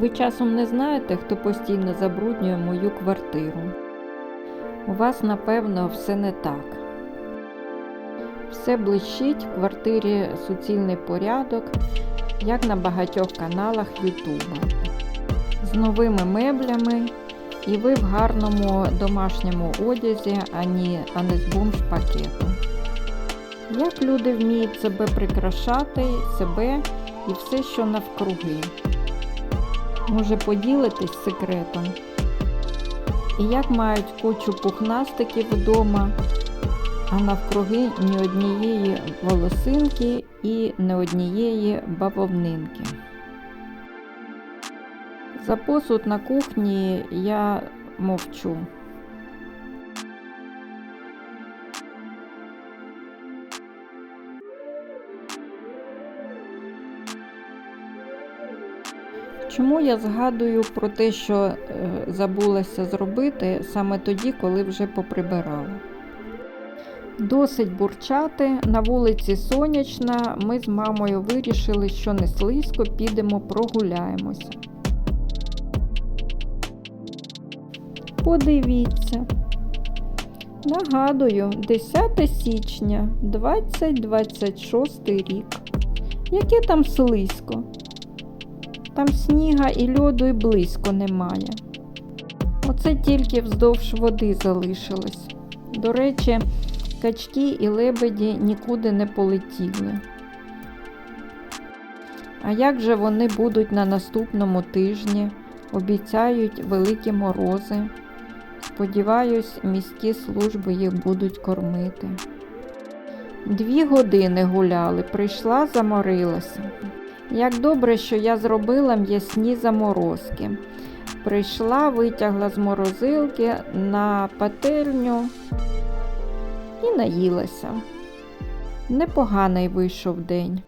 Ви часом не знаєте, хто постійно забруднює мою квартиру. У вас, напевно, все не так. Все блищить в квартирі суцільний порядок, як на багатьох каналах Ютуба. З новими меблями, і ви в гарному домашньому одязі, а не, а не з бомж-пакету. Як люди вміють себе прикрашати, себе і все, що навкруги. Може поділитись секретом? І як мають кучу пухнастиків вдома, а навкруги ні однієї волосинки і не однієї бавовнинки. За посуд на кухні я мовчу. Чому я згадую про те, що е, забулася зробити саме тоді, коли вже поприбирала? Досить бурчати, на вулиці сонячна, ми з мамою вирішили, що не слизько, підемо прогуляємося. Подивіться. Нагадую, 10 січня 2026 рік. Яке там слизько? Там сніга і льоду і близько немає. Оце тільки вздовж води залишилось. До речі, качки і лебеді нікуди не полетіли. А як же вони будуть на наступному тижні? Обіцяють великі морози. Сподіваюсь, міські служби їх будуть кормити. Дві години гуляли, прийшла, заморилася. Як добре, що я зробила м'ясні заморозки. Прийшла, витягла з морозилки на пательню і наїлася. Непоганий вийшов день.